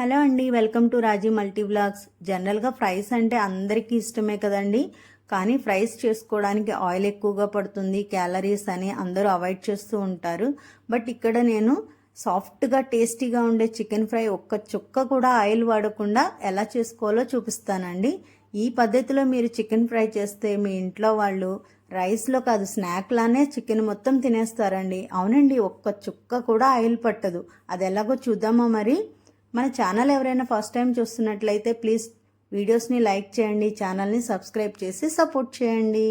Hello అండి welcome to Raji multi vlogs జనరల్గా fries అంటే అందరికీ ఇష్టమే కదండి. కానీ ఫ్రైస్ చేసుకోవడానికి ఆయిల్ ఎక్కువగా పడుతుంది క్యాలరీస్ అని అందరూ అవాయిడ్ చేస్తూ ఉంటారు. బట్ ఇక్కడ నేను సాఫ్ట్గా టేస్టీగా ఉండే చికెన్ ఫ్రై ఒక్క చుక్క కూడా ఆయిల్ వాడకుండా ఎలా చేసుకోవాలో చూపిస్తానండి. ఈ పద్ధతిలో మీరు చికెన్ ఫ్రై చేస్తే మీ ఇంట్లో వాళ్ళు రైస్లో కాదు స్నాక్ లానే చికెన్ మొత్తం తినేస్తారండి. అవునండి ఒక్క చుక్క కూడా ఆయిల్ పట్టదు. అది ఎలాగో చూద్దామా మరి? మన ఛానల్ ఎవరైనా ఫస్ట్ టైం చూస్తున్నట్లయితే ప్లీజ్ వీడియోస్ని లైక్ చేయండి ఛానల్ని సబ్స్క్రైబ్ చేసి సపోర్ట్ చేయండి.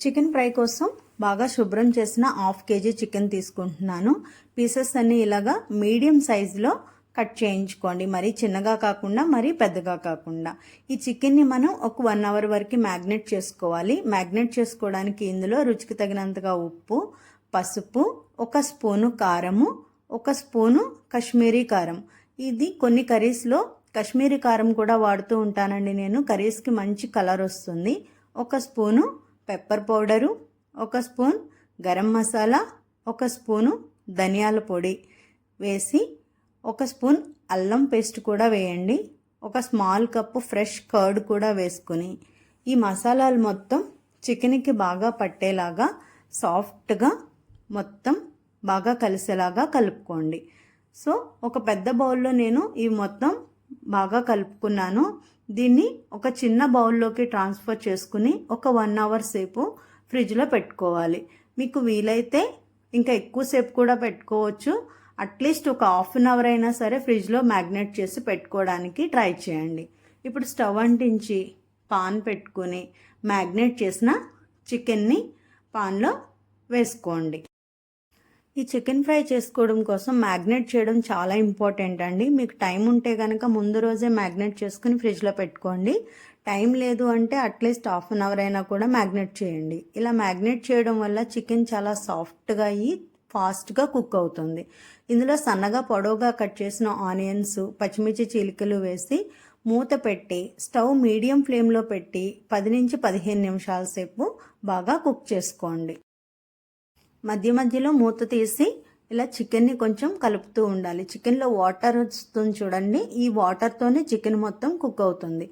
చికెన్ ఫ్రై కోసం బాగా శుభ్రం చేసిన హాఫ్ కేజీ చికెన్ తీసుకుంటున్నాను. పీసెస్ అన్ని ఇలాగా మీడియం సైజులో కట్ చేయించుకోండి. మరీ చిన్నగా కాకుండా మరీ పెద్దగా కాకుండా. ఈ చికెన్ని మనం ఒక వన్ అవర్ వరకు మ్యాగ్నెట్ చేసుకోవాలి. మ్యాగ్నెట్ చేసుకోవడానికి ఇందులో రుచికి తగినంతగా ఉప్పు పసుపు ఒక స్పూను కారము ఒక స్పూను కశ్మీరీ కారం. ఇది కొన్ని కర్రీస్లో కశ్మీరీ కారం కూడా వాడుతూ ఉంటానండి నేను. కర్రీస్కి మంచి కలర్ వస్తుంది. ఒక స్పూను పెప్పర్ పౌడరు ఒక స్పూన్ గరం మసాలా ఒక స్పూను ధనియాల పొడి వేసి ఒక స్పూన్ అల్లం పేస్ట్ కూడా వేయండి. ఒక స్మాల్ కప్పు ఫ్రెష్ కర్డ్ కూడా వేసుకుని ఈ మసాలాలు మొత్తం చికెన్కి బాగా పట్టేలాగా సాఫ్ట్గా మొత్తం బాగా కలిసేలాగా కలుపుకోండి. సో ఒక పెద్ద బౌల్లో నేను ఈ మొత్తం బాగా కలుపుకున్నాను. దీన్ని ఒక చిన్న బౌల్లోకి ట్రాన్స్ఫర్ చేసుకుని ఒక వన్ అవర్ సేపు ఫ్రిడ్జ్లో పెట్టుకోవాలి. మీకు వీలైతే ఇంకా ఎక్కువసేపు కూడా పెట్టుకోవచ్చు. అట్లీస్ట్ ఒక హాఫ్ అన్ అవర్ అయినా సరే ఫ్రిడ్జ్లో మ్యాగ్నెట్ చేసి పెట్టుకోవడానికి ట్రై చేయండి. ఇప్పుడు స్టవ్ అంటించి పాన్ పెట్టుకుని మ్యాగ్నెట్ చేసిన చికెన్ని పాన్లో వేసుకోండి. ఈ చికెన్ ఫ్రై చేసుకోవడం కోసం మ్యాగ్నేట్ చేయడం చాలా ఇంపార్టెంట్ అండి. మీకు టైం ఉంటే కనుక ముందు రోజే మ్యాగ్నేట్ చేసుకుని ఫ్రిడ్జ్లో పెట్టుకోండి. టైం లేదు అంటే అట్లీస్ట్ హాఫ్ అన్ అవర్ అయినా కూడా మ్యాగ్నేట్ చేయండి. ఇలా మ్యాగ్నేట్ చేయడం వల్ల చికెన్ చాలా సాఫ్ట్గా అయ్యి ఫాస్ట్గా కుక్ అవుతుంది. ఇందులో సన్నగా పొడవుగా కట్ చేసిన ఆనియన్స్ పచ్చిమిర్చి చీలికలు వేసి మూత పెట్టి స్టవ్ మీడియం ఫ్లేమ్లో పెట్టి పది నుంచి పదిహేను నిమిషాల సేపు బాగా కుక్ చేసుకోండి. మధ్య మధ్యలో మూత తీసి ఇలా చికెన్ని కొంచెం కలుపుతూ ఉండాలి. చికెన్లో వాటర్ వస్తుంది చూడండి. ఈ వాటర్తోనే చికెన్ మొత్తం కుక్ అవుతుంది.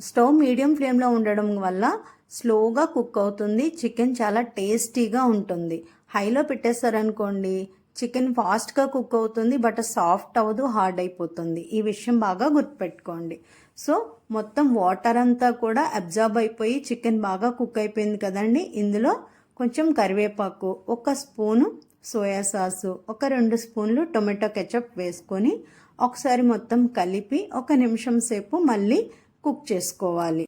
స్టవ్ మీడియం ఫ్లేమ్లో ఉండడం వల్ల స్లోగా కుక్ అవుతుంది. చికెన్ చాలా టేస్టీగా ఉంటుంది. హైలో పెట్టేశారనుకోండి చికెన్ ఫాస్ట్గా కుక్ అవుతుంది బట్ సాఫ్ట్ అవ్వదు హార్డ్ అయిపోతుంది. ఈ విషయం బాగా గుర్తుపెట్టుకోండి. సో మొత్తం వాటర్ అంతా కూడా అబ్జార్బ్ అయిపోయి చికెన్ బాగా కుక్ అయిపోయింది కదండి. ఇందులో కొంచెం కరివేపాకు ఒక స్పూను సోయా సాసు ఒక రెండు స్పూన్లు టొమాటో కెచప్ వేసుకొని ఒకసారి మొత్తం కలిపి ఒక నిమిషం సేపు మళ్ళీ కుక్ చేసుకోవాలి.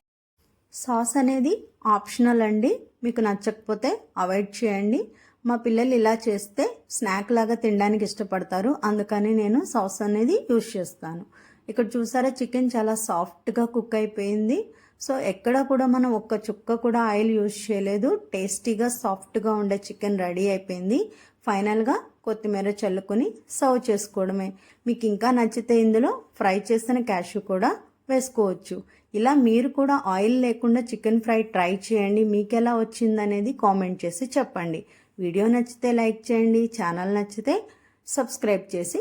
సాస్ అనేది ఆప్షనల్ అండి. మీకు నచ్చకపోతే అవాయిడ్ చేయండి. మా పిల్లలు ఇలా చేస్తే స్నాక్ లాగా తినడానికి ఇష్టపడతారు. అందుకని నేను సాస్ అనేది యూజ్ చేస్తాను. ఇక్కడ చూసారా చికెన్ చాలా సాఫ్ట్గా కుక్ అయిపోయింది. సో ఎక్కడ కూడా మనం ఒక్క చుక్క కూడా ఆయిల్ యూజ్ చేయలేదు. టేస్టీగా సాఫ్ట్గా ఉండే చికెన్ రెడీ అయిపోయింది. ఫైనల్గా కొత్తిమీర చల్లుకొని సర్వ్ చేసుకోవడమే. మీకు ఇంకా నచ్చితే ఇందులో ఫ్రై చేసిన క్యాషు కూడా వేసుకోవచ్చు. ఇలా మీరు కూడా ఆయిల్ లేకుండా చికెన్ ఫ్రై ట్రై చేయండి. మీకు ఎలా వచ్చిందనేది కామెంట్ చేసి చెప్పండి. వీడియో నచ్చితే లైక్ చేయండి. ఛానల్ నచ్చితే సబ్స్క్రైబ్ చేసి